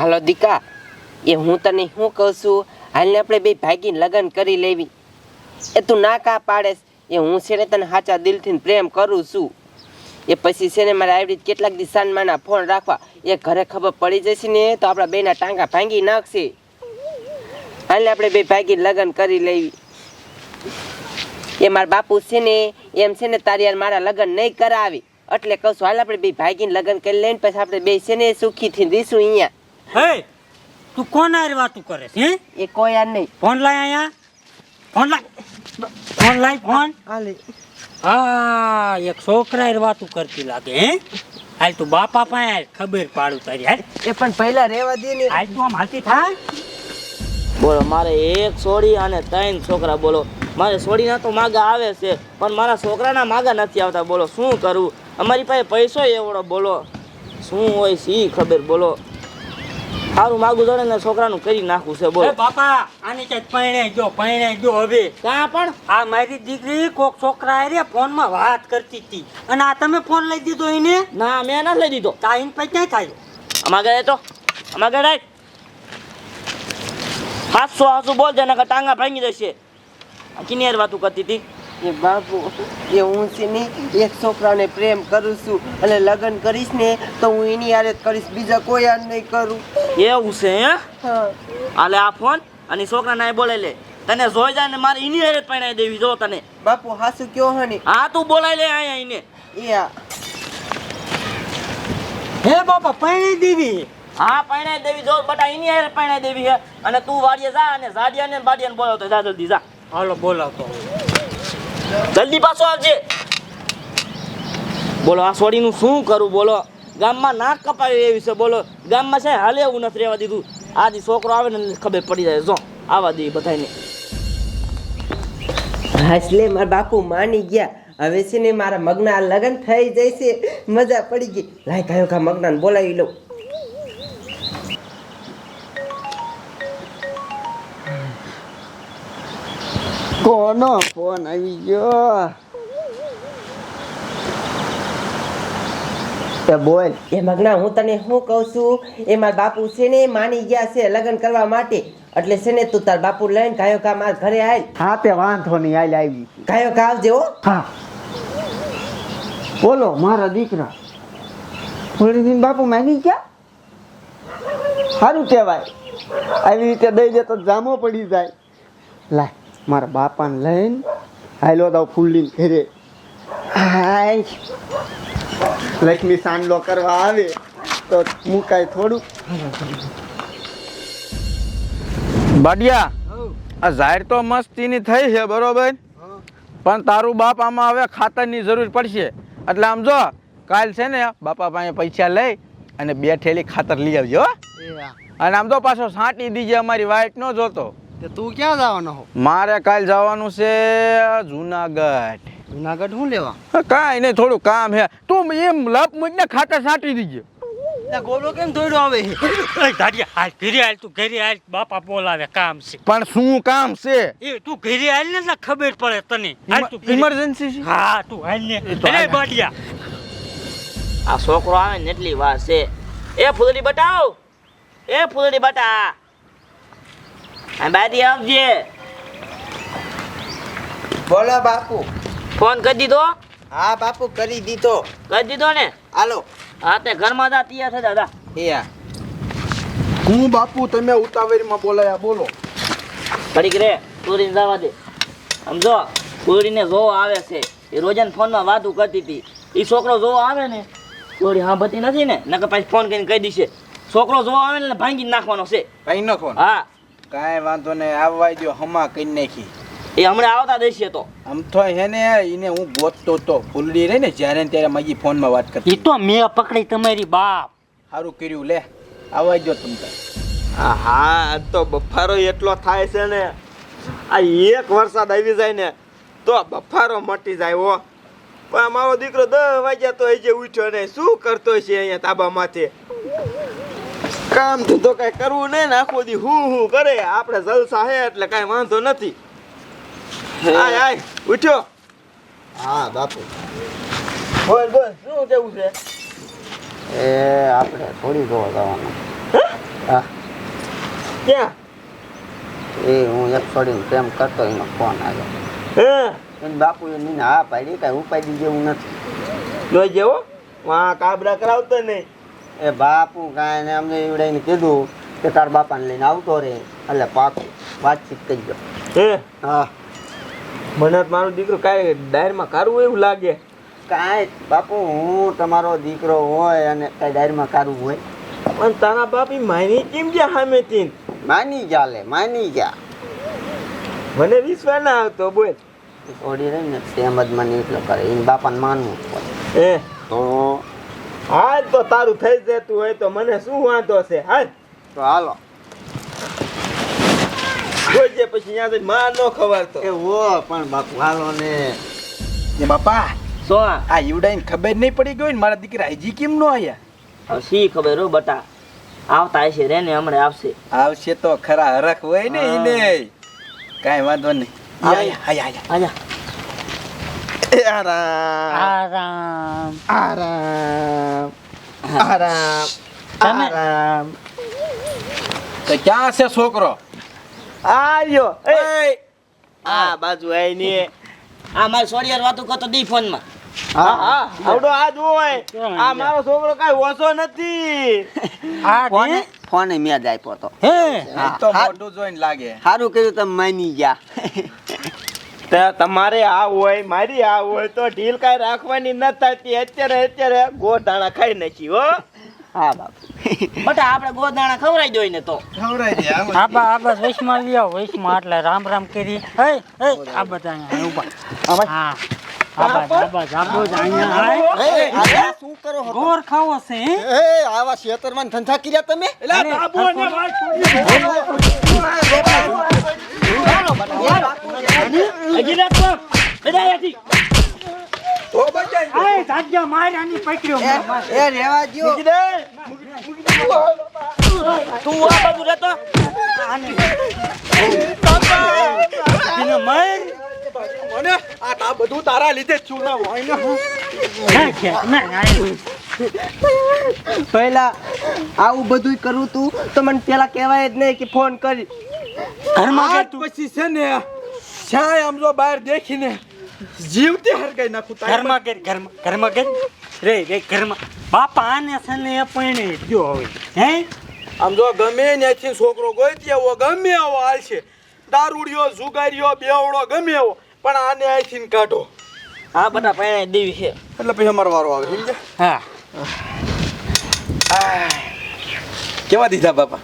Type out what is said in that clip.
હાલો, દીકા. એ હું તને શું કહું છું? હાલને આપણે બે ભાગીને લગ્ન કરી લેવી. એ તું ના કા પાડેશ એ હું છે ને તને સાચા દિલથી પ્રેમ કરું છું. એ પછી છે ને મારે આવી રીતે કેટલાક દી સન્માના ફોન રાખવા. એ ઘરે ખબર પડી જશે ને, તો આપણા બેના ટાંગા ભાંગી નાખશે. હાલને આપણે બે ભાગી લગ્ન કરી લેવી. એ મારા બાપુ છે ને, એમ છે ને તારી યાર મારા લગ્ન નહીં કરાવી. એટલે કહું છું, હાલ આપણે બે ભાગીને લગ્ન કરી લઈને પછી આપણે બે છે ને સુખીથી રહીશું અહીંયા. હે? તું કોણ હારે વાતું કરે છે હે? એ કોઈ યાર નહીં. ફોન લાય અહીંયા. ફોન લાય. ફોન લાય ફોન. હાલે હા એક છોકરા હારે વાતું કરતી લાગે હે? હાલ તું બાપા પાસે ખબર પાડું તારી હાલ. એ પણ પહેલા રહેવા દે ને. હાલ તું આમ હાલતી થાય બોલો મારે એક સોડી અને ત્રણ છોકરા બોલો. મારે સોડીના તો માગા આવે છે પણ મારા છોકરાના માગા નથી આવતા બોલો. શું કરું? અમારી પાસે પૈસો એવડો બોલો. શું હોય સી ખબર બોલો. સારું માગું જોડે ને છોકરાનું કરી નાખું છે બોલ. બાપા આની કઈ પૈણે જો પૈણે જો હવે. કાં પણ? આ મારી દીકરી કોક છોકરા અરે ફોનમાં વાત કરતી હતી. અને આ તમે ફોન લઈ દીધો એને? ના મેં ના લઈ દીધો. તાઈન પછી ક્યાં થાય? અમાર ઘરે તો અમાર ઘરે હાસો હાથસો બોલ જેને કે ટાંગા ભાંગી જશે. કિનિયર વાતું કરતી હતી. એ બાપુ એ હું છે ને એક છોકરાને પ્રેમ કરું છું. અને લગ્ન કરીશ ને તો હું એની યાર કરીશ. બીજા કોઈ યાર નહીં કરું. એવું છે હે? આલે આ ફોન અને છોકરાને બોલે લે. તને જોઈ જાય ને મારે એની હેરે જ દેવી જો તને. બાપુ હાસુ કયો હને હા તું બોલાઈ લે અહીંયા એને એ હે બાપા પૈણી દેવી? હા પરણાઈ દેવી જો બટા એની હેરે પરણાઈ દેવી હે. અને તું વાડીએ જા અને ઝાડિયાને ને બાડિયાને બોલાવતો જા જલ્દી જા. હાલો બોલાવતો જલ્દી પાછો આવજે. બોલો આ સોડીનું શું કરું બોલો. ગામમાં નાક કપાવી એવી છે બોલો. ગામમાં છે હાલે એવું નથી રહેવા દીધું. આજે છોકરો આવે ને ખબર પડી જાય. જો આવા દે બધાને હાસલે મારા બાપુ માની ગયા. હવે છે ને મારા મગના લગ્ન થઈ જશે. મજા પડી ગઈ. લાય કયો કા મગનાને બોલાવી લઉં. કોનો ફોન આવી ગયો? તે બોલ. એ મગના હું તને શું કહું છું? એ મારા બાપુ છે ને માની ગયા છે લગ્ન કરવા માટે. એટલે છે ને તું તાર બાપુ લઈને ગાયો કા મારા ઘરે આય. હા તે વાંધો નહીં આય આવી. ગાયો કા આવજે હો. હા. બોલો મારા દીકરા. ફોડીને બાપુ માની ગયા? સારું કહેવાય. આવી રીતે દઈ દે તો જામો પડી જાય. લાય મારા બાપાને લઈને હાલો દઉં ફૂલીને ઘરે. હાય લક્ષ્મી સાંડલો કરવા આવે તો મુકાય થોડું બાડિયા આ જાહેર તો મસ્તીની થઈ છે બરોબર? પણ તારું બાપ આમાં હવે ખાતરની જરૂર પડશે. એટલે આમ જો કાલ છે ને બાપા પાસે પૈસા લઈ અને બે ઠેલી ખાતર લઈ આવજો હો. અને આમ તો પાછો સાંટી દીજે અમારી વાઈટ નો જોતો. તું ક્યાં જવાનો મારે કાલ જવાનું છે જુનાગઢ. જુનાગઢ શું લેવા? કાંઈ નહીં થોડું કામ હે. તું એમ લપ મૂકીને ખાતર સાટી દીજે. ગોલો કેમ દોડ્યો આવે? હાલ ઘરે હાલ તું ઘેરી હાલ બાપા બોલાવે કામ છે. પણ શું કામ છે? એ તું ઘેરી હાલ ને ખબર પડે તને. હાલ તું ઇમરજન્સી છે? હા તું હાલ ને. અરે બાડિયા. આ છોકરો આવે ને એટલી વાત છે. એ ફૂલડી બટાવ એ ફૂલડી બટા. આ બારી આવજે. બોલો બાપુ. ફોન કરી દીધો? હા બાપુ કરી દીધો. કરી દીધો ને? હાલો. હા તે ઘરમાં હતા તૈયાર છે દાદા. એ હું બાપુ તમે ઉતાવળમાં બોલાયા બોલો. ઘડીક રે પૂરી જવા દે. સમજો પૂરીને જો આવે છે. એ રોજન ફોનમાં વાતું કરતી હતી. એ છોકરો જો આવે ને પૂરી સાંભળતી નથી ને? નકર પછી ફોન કરીને કહી દીશે. છોકરો જો આવે ને ભાંગી નાખવાનો છે. કઈ નાખવાનો? હા. કાંઈ વાંધો નહીં આવવા દો હમા કરી નાખી. એ હમણાં આવતા દેશે તો. આમ તો હે ને એને હું ગોતતો તો ફૂલડી રહી ને જ્યારે ને ત્યારે મારી ફોનમાં વાત એ તો મેં પકડી તમારી બાપ. સારું કર્યું લે આવવા દો તમને હા તો બફારો એટલો થાય છે ને આ એક વરસાદ આવી જાય ને તો બફારો મટી જાય હો. પણ મારો દીકરો દસ વાગ્યા તો જે ઉઠ્યો ને શું કરતો છે અહીંયા તાબામાંથી? કામ તો કઈ કરવું નહીં ને આખો દી હું હું કરે. આપણે જલસા હે એટલે કઈ વાંધો નથી. આય આય ઉઠ્યો. હા બાપુ. બોલ બોલ શું કેવું છે? એ આપણે થોડી જોવા જવાનું. હા? ક્યાં? એ હું એક છોડીને પ્રેમ કરતો એનો ફોન આવ્યો. હે? એને બાપુએ નીને હા પાડી કાંઈ ઉપાડી જેવું નથી. જોઈ જેવો? વાં કાબરા કરાવતો નહીં. એ બાપુ કાંઈ ને અમને એવડાઈને કીધું કે તાર બાપાને લઈને આવતો રહે એટલે પાકું વાતચીત કરજો હે? હા. મને મારો દીકરો કાંઈ ડાયરમાં કારું એવું લાગે? કાંઈ બાપુ હું તમારો દીકરો હોય અને કાંઈ ડાયરમાં કારું હોય. પણ તારા બાપી માની કેમ ગયા તીન માની ગયા લે માની જા મને વિશ્વાસ ના આવતો બોલ. ઓડી રહી ને તેમ જ મને એટલો કરે એને બાપાને માનવું એ. હે તો? હાલ તો તારું થઈ જતું હોય તો મને શું વાંધો છે? હાલ. તો હાલો. જોઈજે પછી ત્યાં જઈને માં ન ખવારતો. એ હો પણ બાપુ હાલો ને. એ બાપા સો આ ઈવડાઈને ખબર નહીં પડી ગઈ ને મારા દીકરા હજી કેમ નો આયા? હવે શી ખબર હો બટા. આવતા હશે રે ને હમણાં આવશે. આવશે તો ખરા હરખ હોય ને ઈને. કાંઈ વાંધો નહીં. આયા આયા. આયા આરામ. આરામ. આરામ. આરામ. તો ક્યાં છે છોકરો? આયો એ. આ બાજુ આય ને. આ મારી સોડિયાર વાતો કરતો દી ફોનમાં. હા હા. આવડો આ જોય આ મારો છોકરો કાઈ ઓછો નથી. આ ફોને ફોન ફોને મેં જ આપ્યો તો. હે? તો. મોઢું જોઈને લાગે. સારું કર્યું તમે માની ગયા. તે તમારે આ હોય મારી આ હોય તો ઢીલ કાંઈ રાખવાની ન થતી. અત્યારે અત્યારે ગોટાણા ખાઈ નાખી હો. હા બાપુ. બટા આપણે ગોદાણા ખવડાવી દોય ને તો. ખવડાવી દે આબા આબા વૈશમાં આવો વૈશમાં એટલે રામ રામ કરી. હે હે આ બધા અહીંયા ઊભા હા આબા આબા જાબો જ અહીંયા આય. શું કરો છો ગોર ખાવો છે હે? આવા ખેતરમાં ધંધા કર્યા તમે? અરે, હજી રાખ. બાપ. બધા અહીંયાથી. આય, જાગ્યા માર આની પકડ્યો એ રેવા દ્યો. તું આ બાજુ રહેતો મને આ બધું તારા લીધે છું ના? હોય ને. પહેલા આવું બધું કરું તું તો મને પેલા કહેવાય જ નહીં કે ફોન કરી ઘરમાં પછી છે ને છાય આમ જો બહાર દેખીને. જીવતી હરગાઈ નાખું ઘરમાં કે ઘરમાં ઘરમાં કે રે રે ઘરમાં બાપા આને છે ને એ પૈણે ગયો હવે હે? આમ જો ગમે ત્યાંથી છોકરો ગોઈ તેવો ગમે આવો હાલ છે. દારૂડિયો જુગારીયો બેવડો ગમે આવો પણ આને અહીંથી ને કાઢો. આ બધા પૈણે દેવી છે. એટલે પછી અમારો વારો આવે સમજે હા. કેવા દીધા બાપા?